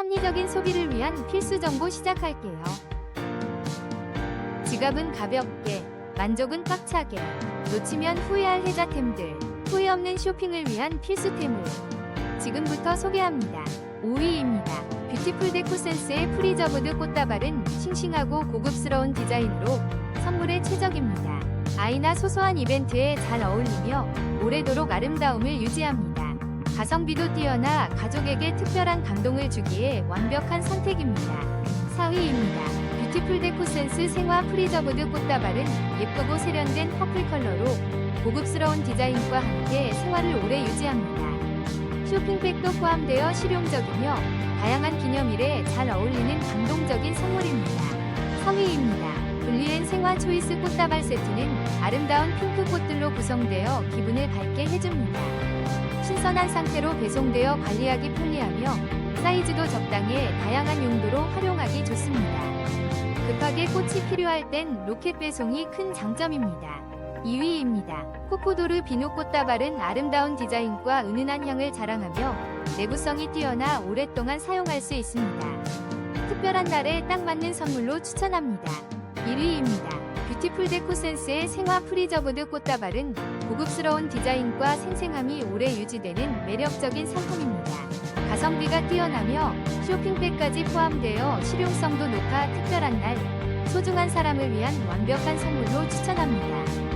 합리적인 소비를 위한 필수 정보 시작할게요. 지갑은 가볍게, 만족은 꽉차게, 놓치면 후회할 혜자템들, 후회 없는 쇼핑을 위한 필수템을 지금부터 소개합니다. 5위입니다. 뷰티풀 데코 센스의 프리저브드 꽃다발은 싱싱하고 고급스러운 디자인으로 선물에 최적입니다. 아이나 소소한 이벤트에 잘 어울리며 오래도록 아름다움을 유지합니다. 가성비도 뛰어나 가족에게 특별한 감동을 주기에 완벽한 선택입니다. 4위입니다. 뷰티풀 데코 센스 생화 프리저브드 꽃다발은 예쁘고 세련된 퍼플 컬러로 고급스러운 디자인과 함께 생활을 오래 유지합니다. 쇼핑백도 포함되어 실용적이며 다양한 기념일에 잘 어울리는 감동적인 선물입니다. 3위입니다. 블리엔 생화 초이스 꽃다발 세트는 아름다운 핑크 꽃들로 구성되어 기분을 밝게 해줍니다. 신선한 상태로 배송되어 관리하기 편리하며 사이즈도 적당해 다양한 용도로 활용하기 좋습니다. 급하게 꽃이 필요할 땐 로켓 배송이 큰 장점입니다. 2위입니다. 코코도르 비누 꽃다발은 아름다운 디자인과 은은한 향을 자랑하며 내구성이 뛰어나 오랫동안 사용할 수 있습니다. 특별한 날에 딱 맞는 선물로 추천합니다. 1위입니다. 뷰티풀 데코 센스의 생화 프리저브드 꽃다발은 고급스러운 디자인과 생생함이 오래 유지되는 매력적인 상품입니다. 가성비가 뛰어나며 쇼핑백까지 포함되어 실용성도 높아 특별한 날, 소중한 사람을 위한 완벽한 선물로 추천합니다.